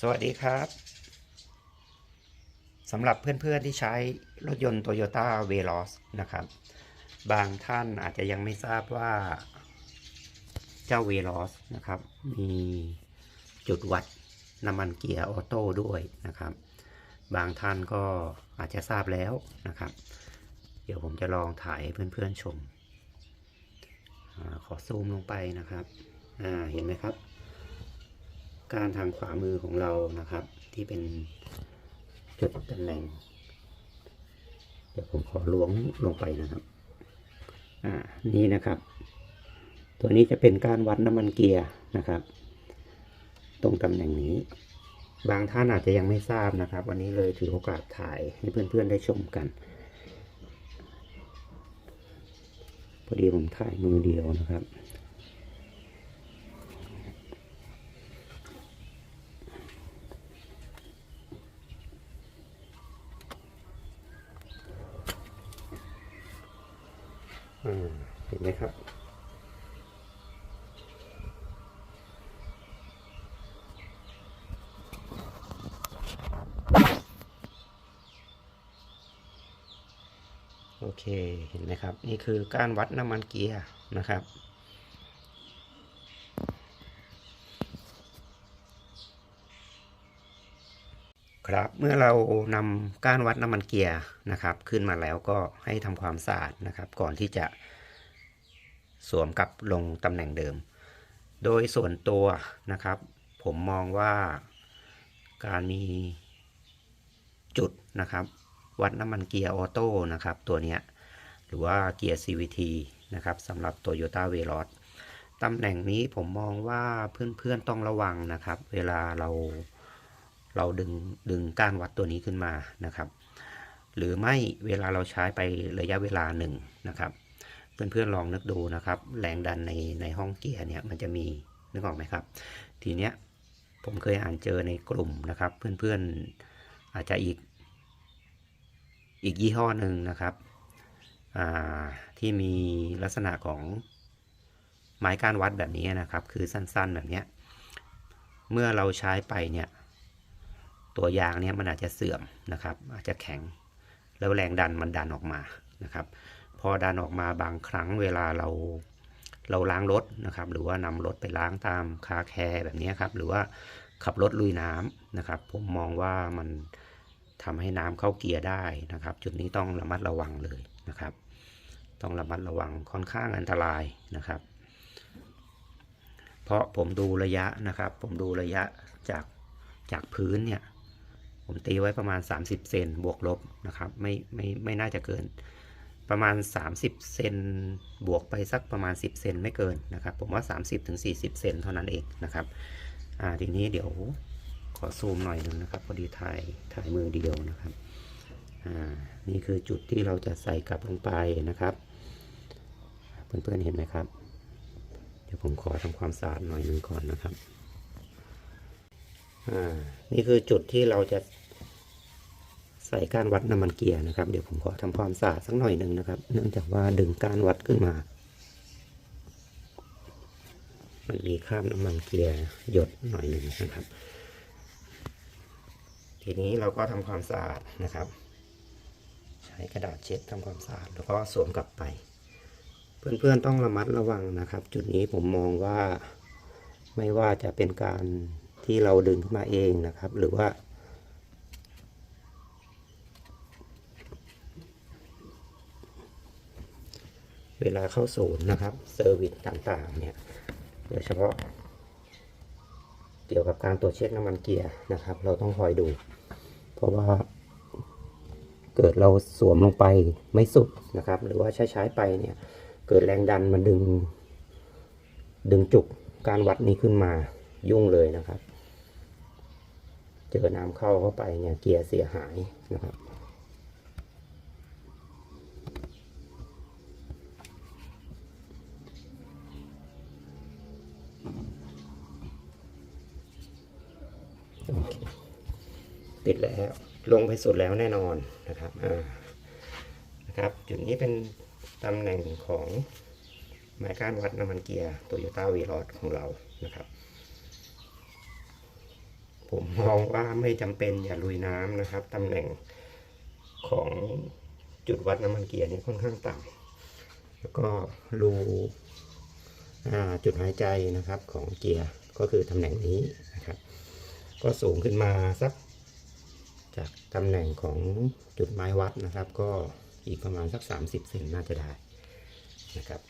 สวัสดีครับสำหรับเพื่อนๆที่ใช้รถยนต์ Toyota Veloz นะครับ บางท่านอาจจะยังไม่ทราบว่าเจ้า Veloz นะครับ มีจุดวัดน้ำมันเกียร์ออโต้ด้วยนะครับ บางท่านก็อาจจะทราบแล้วนะครับ เดี๋ยวผมจะลองถ่ายให้เพื่อนๆชมอขอซูมลงไปนะครับอ่าเห็นไหมครับ การทางขวามือของเรานะครับ ที่เป็นจุดตำแหน่ง เดี๋ยวผมขอล้วงลงไปนะครับ อ่า นี่นะครับ ตัวนี้จะเป็นการวัดน้ำมันเกียร์นะครับ ตรงตำแหน่งนี้ บางท่านอาจจะยังไม่ทราบนะครับ วันนี้เลยถือโอกาสถ่ายให้เพื่อนๆได้ชมกันพอดีผมถ่ายมือเดียวนะครับ เห็นไหมครับ โอเค เห็นไหมครับ นี่คือการวัดน้ำมันเกียร์นะครับ ครับเมื่อเรานำก้านวัดน้ำมันเกียร์นะครับ ขึ้นมาแล้วก็ให้ทำความสะอาดนะครับ ก่อนที่จะสวมกลับลงตำแหน่งเดิม โดยส่วนตัวนะครับ ผมมองว่าการมีจุดนะครับ วัดน้ำมันเกียร์ออโต้นะครับ ตัวเนี้ยหรือว่าเกียร์ CVT นะครับสำหรับ Toyota Veloz ตำแหน่งนี้ผมมองว่าเพื่อนๆต้องระวังนะครับ เวลาเรา เราดึงดึงก้านวัดตัวนี้ขึ้นมานะครับ หรือไม่เวลาเราใช้ไประยะเวลาหนึ่งนะครับ เพื่อนๆลองนึกดูนะครับ แรงดันในในห้องเกียร์เนี่ยมันจะมีนึกออกไหมครับ ทีเนี้ยผมเคยอ่านเจอในกลุ่มนะครับ เพื่อนๆอาจจะอีกอีกยี่ห้อหนึ่งนะครับอ่าที่มีลักษณะของไม้ก้านวัดแบบนี้นะครับ คือสั้นๆแบบเนี้ยเมื่อเราใช้ไปเนี่ย ตัวยางเนี่ยมันอาจจะเสื่อมนะครับ อาจจะแข็ง แล้วแรงดันมันดันออกมานะครับ พอดันออกมาบางครั้งเวลาเราเราล้างรถนะครับ หรือว่านำรถไปล้างตามคาแคร์แบบนี้ครับ หรือว่าขับรถลุยน้ำนะครับ ผมมองว่ามันทำให้น้ำเข้าเกียร์ได้นะครับ จุดนี้ต้องระมัดระวังเลยนะครับ ต้องระมัดระวังค่อนข้างอันตรายนะครับ เพราะผมดูระยะนะครับ ผมดูระยะจากจากพื้นเนี่ย ผมตีไว้ประมาณ 30 เซนบวกลบนะครับ ไม่ไม่ไม่น่าจะเกิน ประมาณ 30 เซนบวกไปสักประมาณ 10 เซนไม่เกินนะครับ ผมว่า 30-40ถึง40 เซนเท่านั้นเองนะครับอ่าทีนี้เดี๋ยวขอซูมหน่อยหนึงนะครับ พอดีถ่ายถ่ายมือเดียวนะครับอ่านี่คือจุดที่เราจะใส่กลับลงไปนะครับ เพื่อนๆเห็นไหมครับ เดี๋ยวผมขอทำความสะอาดหน่อยหนึงก่อนนะครับ นี่คือจุดที่เราจะใส่ก้านวัดน้ำมันเกียร์นะครับ เดี๋ยวผมขอทำความสะอาดสักหน่อยหนึ่งนะครับ เนื่องจากว่าดึงก้านวัดขึ้นมา มันมีคราบน้ำมันเกียร์หยดหน่อยหนึ่งนะครับ ทีนี้เราก็ทำความสะอาดนะครับ ใช้กระดาษเช็ดทำความสะอาดแล้วก็สวมกลับไป เพื่อนๆต้องระมัดระวังนะครับ จุดนี้ผมมองว่าไม่ว่าจะเป็นการ ที่เราดึงขึ้นมาเองนะครับ หรือว่า เวลาเข้าศูนย์นะครับเซอร์วิสต่างๆเนี่ยโดยเฉพาะ เกี่ยวกับการตรวจเช็คน้ำมันเกียร์นะครับ เราต้องคอยดู เพราะว่าเกิดเราสวมลงไปไม่สุดนะครับ หรือว่าใช้ๆไปเนี่ย เกิดแรงดันมันดึง ดึงจุกการวัดนี้ขึ้นมายุ่งเลยนะครับ เจอน้ำเข้าเข้าไปเนี่ยเกียร์เสียหายนะครับติดแล้วลงไปสุดแล้วแน่นอนนะครับอ่านะครับ จุดนี้เป็นตำแหน่งของไม้ก้านวัดน้ำมันเกียร์โตโยต้าวีลอดของเรานะครับ ผมมองว่าไม่จำเป็นอย่าลุยน้ำนะครับตำแหน่งของจุดวัดน้ำมันเกียร์นี่ค่อนข้างต่ำแล้วก็รูจุดหายใจนะครับของเกียร์ก็คือตำแหน่งนี้นะครับ ก็สูงขึ้นมาสักจากตำแหน่งของจุดไม้วัดนะครับ ก็อีกประมาณสัก 30เซนน่าจะได้นะครับ